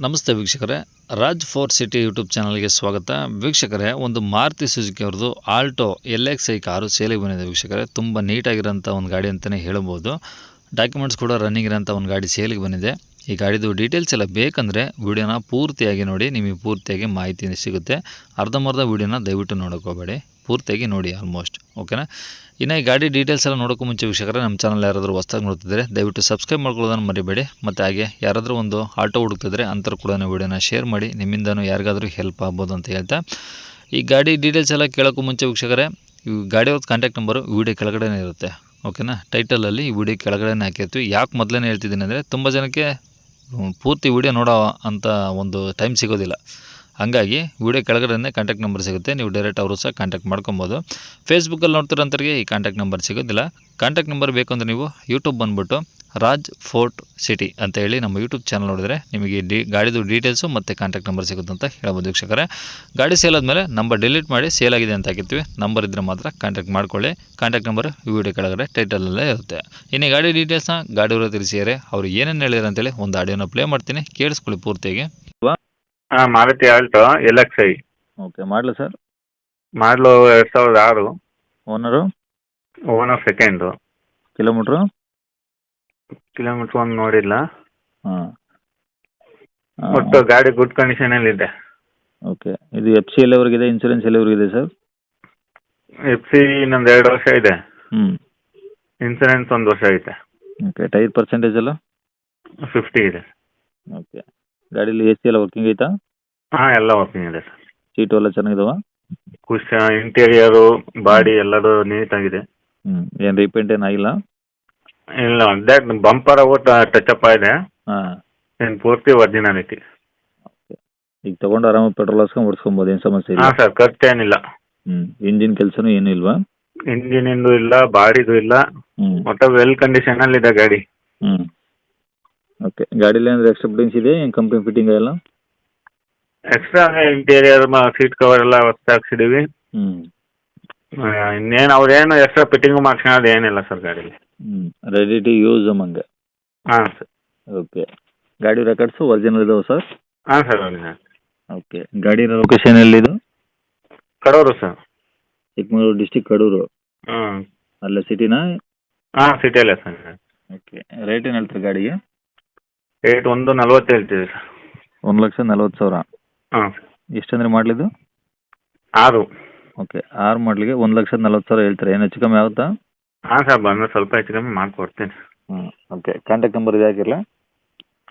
ನಮಸ್ತೆ ವೀಕ್ಷಕರೇ. Raj four city YouTube ಚಾನಲ್ಗೆ ಸ್ವಾಗತ. ವೀಕ್ಷಕರೇ, ಒಂದು ಮಾರುತಿ ಸುಜುಕಿ ಅವ್ರದ್ದು Alto L X I car ಸೇಲಿಗೆ ಬಂದಿದೆ ವೀಕ್ಷಕರೇ. ತುಂಬ ನೀಟಾಗಿರೋಂಥ ಒಂದು ಗಾಡಿ ಅಂತಲೇ ಹೇಳ್ಬೋದು. ಡಾಕ್ಯುಮೆಂಟ್ಸ್ ಕೂಡ ರನ್ನಿಂಗ್ ಇರೋಂಥ ಒಂದು ಗಾಡಿ ಸೇಲಿಗೆ ಬಂದಿದೆ. ಈ ಗಾಡಿದು ಡೀಟೇಲ್ಸ್ ಎಲ್ಲ ಬೇಕಂದರೆ ವೀಡಿಯೋನ ಪೂರ್ತಿಯಾಗಿ ನೋಡಿ, ನಿಮಗೆ ಪೂರ್ತಿಯಾಗಿ ಮಾಹಿತಿ ಸಿಗುತ್ತೆ. ಅರ್ಧಂಬರ್ಧ ವೀಡಿಯೋನ ದಯವಿಟ್ಟು ನೋಡೋಕೋಬೇಡಿ. ಪೂರ್ತಿಯಾಗಿ ನೋಡಿ ಆಲ್ಮೋಸ್ಟ್ ಓಕೆನಾ? ಇನ್ನು ಈ ಗಾಡಿ ಡೀಟೇಲ್ಸ್ ಎಲ್ಲ ನೋಡೋಕ್ಕೂ ಮುಂಚೆ ವೀಕ್ಷಕರೇ, ನಮ್ಮ ಚಾನಲ್ ಯಾರಾದರೂ ಹೊಸ್ದಾಗಿ ನೋಡ್ತಿದ್ರೆ, ದಯವಿಟ್ಟು ಸಬ್ಸ್ಕ್ರೈಬ್ ಮಾಡ್ಕೊಳ್ಳೋದನ್ನು ಮರಿಬೇಡಿ. ಮತ್ತು ಹಾಗೆ ಯಾರಾದರೂ ಒಂದು ಆಟೋ ಹುಡುಕ್ತಿದ್ರೆ ಅಂತರ ಕೂಡ ವೀಡಿಯೋನ ಶೇರ್ ಮಾಡಿ, ನಿಮ್ಮಿಂದನೂ ಯಾರಿಗಾದರೂ ಹೆಲ್ಪ್ ಆಗ್ಬೋದು ಅಂತ ಹೇಳ್ತಾ. ಈ ಗಾಡಿ ಡೀಟೇಲ್ಸ್ ಎಲ್ಲ ಕೇಳೋಕ್ಕೂ ಮುಂಚೆ ವೀಕ್ಷಕರೇ, ಈ ಗಾಡಿ ಅವ್ರದ್ದು ಕಾಂಟ್ಯಾಕ್ಟ್ ನಂಬರು ವಿಡಿಯೋ ಕೆಳಗಡೆನೇ ಇರುತ್ತೆ. ಓಕೆನಾ? ಟೈಟಲಲ್ಲಿ ಈ ವಿಡಿಯೋ ಕೆಳಗಡೆನೇ ಹಾಕಿರ್ತೀವಿ. ಯಾಕೆ ಮೊದಲೇ ಹೇಳ್ತಿದ್ದೀನಿ ಅಂದರೆ, ತುಂಬ ಜನಕ್ಕೆ ಪೂರ್ತಿ ವಿಡಿಯೋ ನೋಡೋ ಅಂತ ಒಂದು ಟೈಮ್ ಸಿಗೋದಿಲ್ಲ. ಹಾಗಾಗಿ ವಿಡಿಯೋ ಕೆಳಗಡೆ ಕಾಂಟ್ಯಾಕ್ಟ್ ನಂಬರ್ ಸಿಗುತ್ತೆ. ನೀವು ಡೈರೆಕ್ಟ್ ಅವರು ಸಹ ಕಾಂಟ್ಯಾಕ್ಟ್ ಮಾಡ್ಕೊಬೋದು. ಫೇಸ್ಬುಕ್ಕಲ್ಲಿ ನೋಡ್ತಿರೋಂಥವ್ರಿಗೆ ಈ ಕಾಂಟ್ಯಾಕ್ಟ್ ನಂಬರ್ ಸಿಗೋದಿಲ್ಲ. ಕಾಂಟ್ಯಾಕ್ಟ್ ನಂಬರ್ ಬೇಕು ಅಂದರೆ ನೀವು ಯೂಟ್ಯೂಬ್ ಬಂದುಬಿಟ್ಟು ರಾಜ್ ಫೋರ್ಟ್ ಸಿಟಿ ಅಂತ ಹೇಳಿ ನಮ್ಮ ಯೂಟ್ಯೂಬ್ ಚಾನಲ್ ನೋಡಿದ್ರೆ ನಿಮಗೆ ಡಿ, ಗಾಡಿದು ಡೀಟೇಲ್ಸು ಮತ್ತು ಕಾಂಟ್ಯಾಕ್ಟ್ ನಂಬರ್ ಸಿಗುತ್ತೆ ಅಂತ ಹೇಳ್ಬೋದು ವೀಕ್ಷಕರೇ. ಗಾಡಿ ಸೇಲ್ ಆದಮೇಲೆ ನಂಬರ್ ಡಿಲೀಟ್ ಮಾಡಿ ಸೇಲ್ ಆಗಿದೆ ಅಂತ ಹಾಕಿರ್ತೀವಿ. ನಂಬರ್ ಇದ್ದರೆ ಮಾತ್ರ ಕಾಂಟ್ಯಾಕ್ಟ್ ಮಾಡ್ಕೊಳ್ಳಿ. ಕಾಂಟ್ಯಾಕ್ಟ್ ನಂಬರ್ ವಿಡಿಯೋ ಕೆಳಗಡೆ ಟೈಟಲಲ್ಲೇ ಇರುತ್ತೆ. ಇನ್ನು ಗಾಡಿ ಡೀಟೇಲ್ಸ್ನ ಗಾಡಿಯವರು ತಿಳಿಸಿದರೆ ಅವರು ಏನೇನು ಹೇಳಿದ್ರು ಅಂತೇಳಿ ಒಂದು ಆಡಿಯೋನ ಪ್ಲೇ ಮಾಡ್ತೀನಿ. ಕೇಳಿಸ್ಕೊಳ್ಳಿ ಪೂರ್ತಿಯಾಗಿ. ಹಾಂ Maruti Alto L X I okay ಮಾಡಲು ಸರ್? ಮಾಡಲು ಎರಡು ಸಾವಿರದ ಆರು. Owner owner second kilometre kilometre ಒಂದು ನೋಡಿಲ್ಲ. ಹಾಂ. ಒಟ್ಟು ಗಾಡಿ ಗುಡ್ ಕಂಡೀಷನಲ್ಲಿ ಇದೆ. ಓಕೆ. ಇದು ಎಫ್ ಸಿ ಎಲ್ಲಿವರೆಗಿದೆ ಇನ್ಸೂರೆನ್ಸ್ ಇದೆ ಸರ್? ಎಫ್ ಸಿ ಇನ್ನೊಂದು ಎರಡು ವರ್ಷ ಇದೆ. ಹ್ಞೂ ಇನ್ಸೂರೆನ್ಸ್ ಒಂದು ವರ್ಷ ಐತೆ. ಓಕೆ ಟೈರ್ ಪರ್ಸೆಂಟೇಜ್ ಎಲ್ಲ? ಫಿಫ್ಟಿ ಇದೆ. ಓಕೆ. ಗಾಡೀಲಿ ಎ ಸಿ ಎಲ್ಲ ವರ್ಕಿಂಗ್ ಐತಾ? ಹಾ ಎಲ್ಲ ವರ್ಕಿಂಗ್ ಇದೆ ಸರ್. ಸೀಟು ಎಲ್ಲ ಚೆನ್ನಾಗಿದಾವ? ಕುಶ ಇಂಟೀರಿಯರು ಬಾಡಿ ಎಲ್ಲದು ಆಗಿದೆ. ಹ್ಮ್ ಏನ್ ರೀಪೇಂಟ್ ಏನು ಆಗಿಲ್ಲ? ಇಲ್ಲ ಅದೇ ಬಂಪರ್ ಟಚ್ ಅಪ್ ಇದೆ ಹಾಂ. ಏನು ಪೂರ್ತಿ ಒರಿಜಿನಾಲಿಟಿ ಈಗ ತಗೊಂಡ್ ಆರಾಮಾಗಿ ಪೆಟ್ರೋಲ್ ಹಾಕ್ಸ್ಕೊಂಡು ಓಡಿಸ್ಕೊಬೋದು ಏನು ಸಮಸ್ಯೆ ಇಲ್ಲ? ಹಾಂ ಸರ್ ಖರ್ಚೇನಿಲ್ಲ ಹ್ಮ್ ಇಂಜಿನ್ ಕೆಲಸನೂ ಏನೂ ಇಲ್ವಾ? ಇಂಜಿನಿಂದು ಇಲ್ಲ ಬಾಡಿದು ಇಲ್ಲ. ಹ್ಞೂ ಒಟ್ಟು ವೆಲ್ ಕಂಡೀಷನಲ್ಲಿ ಇದೆ ಗಾಡಿ. ಹ್ಞೂ ಓಕೆ ಗಾಡಿಲಿ ಅಂದ್ರೆ ಎಕ್ಸ್ಟ್ರಾ ಫಿಟ್ಟಿಂಗ್ಸ್ ಇದೆ ಏನು ಕಂಪ್ನಿ ಫಿಟ್ಟಿಂಗ್ ಎಲ್ಲ? ಎಕ್ಸ್ಟ್ರಾ ಇಂಟೀರಿಯರ್ ಸೀಟ್ ಕವರ್ ಎಲ್ಲ ಹೊಸ್ತು ಹಾಕ್ಸಿದೀವಿ. ಹ್ಞೂ ಇನ್ನೇನು ಅವ್ರೇನು ಎಕ್ಸ್ಟ್ರಾ ಫಿಟ್ಟಿಂಗ್ ಮಾಡ್ಸ್ಕೊಳೋದು ಏನಿಲ್ಲ ಸರ್ ಗಾಡೀಲಿ. ಹ್ಞೂ ರೆಡಿ ಟು ಯೂಸ್ ಅಮ್ಮಂಗೆ ಹಾಂ ಸರ್ ಓಕೆ ಗಾಡಿ ರೆಕಾರ್ಡ್ಸು ಒರಿಜಿನಲ್ ಇದಾವೆ ಸರ್ ಹಾಂ ಸರ್ ಅವ್ರಿಗೆ ಓಕೆ ಗಾಡಿ location ಎಲ್ಲಿದು? Kadur sir Chikkamagaluru district Kadur. ಹಾಂ ಅಲ್ಲೇ ಸಿಟಿನಾ ಹಾಂ ಸಿಟಿಯಲ್ಲೇ ಸರ್ ಓಕೆ ರೇಟ್ ಏನು ಹೇಳ್ತಾರೆ ಗಾಡಿಗೆ? ರೇಟ್ ಒಂದು ನಲ್ವತ್ತು ಹೇಳ್ತೀವಿ ಸರ್. ಒಂದು ಲಕ್ಷ ನಲ್ವತ್ತು ಸಾವಿರ. ಹಾಂ. ಸರ್ ಎಷ್ಟು ಅಂದರೆ ಮಾಡಲಿದ್ದು ಆರು. ಓಕೆ ಆರು ಮಾಡಲಿಗೆ ಒಂದು ಲಕ್ಷ ನಲ್ವತ್ತು ಸಾವಿರ ಹೇಳ್ತಾರೆ? ಏನು ಹೆಚ್ಚು ಕಮ್ಮಿ ಆಗುತ್ತಾ? ಹಾಂ ಸರ್ ಬಂದರೆ ಸ್ವಲ್ಪ ಹೆಚ್ಚು ಕಮ್ಮಿ ಮಾಡಿಕೊಡ್ತೀನಿ ಹ್ಞೂ ಓಕೆ. ಕಾಂಟ್ಯಾಕ್ಟ್ ನಂಬರ್ ಇದೆ ಹಾಕಿರಲ್ಲ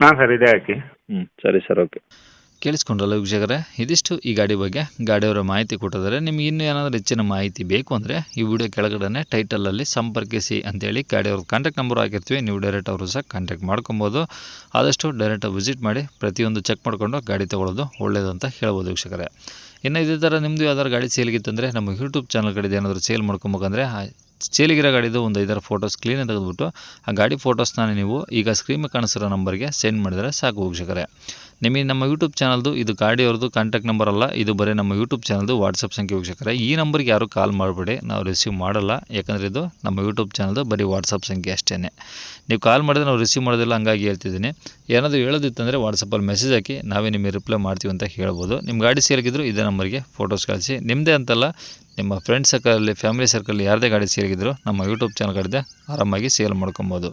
ಹಾಂ ಸರ್ ಇದೆ ಹಾಕಿ. ಹ್ಞೂ ಸರಿ ಸರ್ ಓಕೆ. ಕೇಳಿಸ್ಕೊಂಡ್ರಲ್ಲ ವೀಕ್ಷಕರೇ? ಇದಿಷ್ಟು ಈ ಗಾಡಿ ಬಗ್ಗೆ. ಗಾಡಿಯವರ ಮಾಹಿತಿ ಕೊಟ್ಟಿದ್ದಾರೆ. ನಿಮ್ಗೆ ಇನ್ನೂ ಏನಾದರೂ ಹೆಚ್ಚಿನ ಮಾಹಿತಿ ಬೇಕು ಅಂದರೆ ಈ ವಿಡಿಯೋ ಕೆಳಗಡೆ ಟೈಟಲಲ್ಲಿ ಸಂಪರ್ಕಿಸಿ ಅಂತೇಳಿ ಗಾಡಿಯವ್ರ ಕಾಂಟ್ಯಾಕ್ಟ್ ನಂಬರ್ ಹಾಕಿರ್ತೀವಿ. ನೀವು ಡೈರೆಕ್ಟ್ ಅವರು ಸಹ ಕಾಂಟ್ಯಾಕ್ಟ್ ಮಾಡ್ಕೊಬೋದು. ಆದಷ್ಟು ಡೈರೆಕ್ಟಾಗಿ ವಿಸಿಟ್ ಮಾಡಿ ಪ್ರತಿಯೊಂದು ಚೆಕ್ ಮಾಡಿಕೊಂಡು ಗಾಡಿ ತೊಗೊಳ್ಳೋದು ಅಂತ ಹೇಳ್ಬೋದು ವೀಕ್ಷಕರೇ. ಇನ್ನು ಇದೇ ಥರ ನಿಮ್ಮದು ಯಾವ್ದಾದ್ರು ಗಾಡಿ ಸೇಲ್ಗಿತ್ತಂದರೆ ನಮ್ಮ ಯೂಟ್ಯೂಬ್ ಚಾನಲ್ ಕಡೆ ಏನಾದರೂ ಸೇಲ್ ಮಾಡ್ಕೊಬೇಕಂದ್ರೆ ಸೇಲಿಗಿರೋ ಗಾಡಿದು ಒಂದು ಐದಾರು ಫೋಟೋಸ್ ಕ್ಲೀನ್ ತೆಗೆದುಬಿಟ್ಟು, ಆ ಗಾಡಿ ಫೋಟೋಸ್ನ ನೀವು ಈಗ ಸ್ಕ್ರೀನ್ ಕಾಣಿಸಿರೋ ನಂಬರ್ಗೆ ಸೆಂಡ್ ಮಾಡಿದರೆ ಸಾಕು ವೀಕ್ಷಕರೇ. ನಿಮಗೆ ನಮ್ಮ ಯೂಟ್ಯೂಬ್ ಚಾನಲ್ದು ಇದು ಗಾಡಿಯವ್ರದ್ದು ಕಾಂಟ್ಯಾಕ್ಟ್ ನಂಬರ್ ಅಲ್ಲ, ಇದು ಬರೀ ನಮ್ಮ ಯೂಟ್ಯೂಬ್ ಚಾನಲ್ದು ವಾಟ್ಸಪ್ ಸಂಖ್ಯೆ ವೀಕ್ಷಕರೇ. ಈ ನಂಬರ್ಗೆ ಯಾರು ಕಾಲ್ ಮಾಡಬೇಡಿ, ನಾವು ರಿಸೀವ್ ಮಾಡಲ್ಲ, ಯಾಕಂದರೆ ಇದು ನಮ್ಮ ಯೂಟ್ಯೂಬ್ ಚಾನಲ್ದು ಬರೀ ವಾಟ್ಸಪ್ ಸಂಖ್ಯೆ ಅಷ್ಟೇ ನೀವು ಕಾಲ್ ಮಾಡಿದ್ರೆ ನಾವು ರಿಸೀವ್ ಮಾಡೋದಿಲ್ಲ, ಹಂಗಾಗಿ ಹೇಳ್ತಿದ್ದೀನಿ. ಏನಾದರೂ ಹೇಳೋದಿತ್ತಂದರೆ ವಾಟ್ಸಪ್ಪಲ್ಲಿ ಮೆಸೇಜ್ ಹಾಕಿ, ನಾವೇ ನಿಮಗೆ ರಿಪ್ಲೈ ಮಾಡ್ತೀವಿ ಅಂತ ಹೇಳ್ಬೋದು. ನಿಮ್ಮ ಗಾಡಿ ಸೇಲ್ಗಿದ್ರು ಇದೇ ನಂಬರ್ಗೆ ಫೋಟೋಸ್ ಕಳಿಸಿ. ನಿಮ್ಮದೇ ಅಂತಲ್ಲ ನಿಮ್ಮ ಫ್ರೆಂಡ್ ಸರ್ಕಲಲ್ಲಿ ಫ್ಯಾಮಿಲಿ ಸರ್ಕಲ್ ಯಾರದೇ ಗಾಡಿ ಸೇರಿದ್ರು ನಮ್ಮ ಯೂಟ್ಯೂಬ್ ಚಾನಲ್ ಕಡೆ ಆರಾಮಾಗಿ ಸೇಲ್ ಮಾಡ್ಕೊಬೋದು.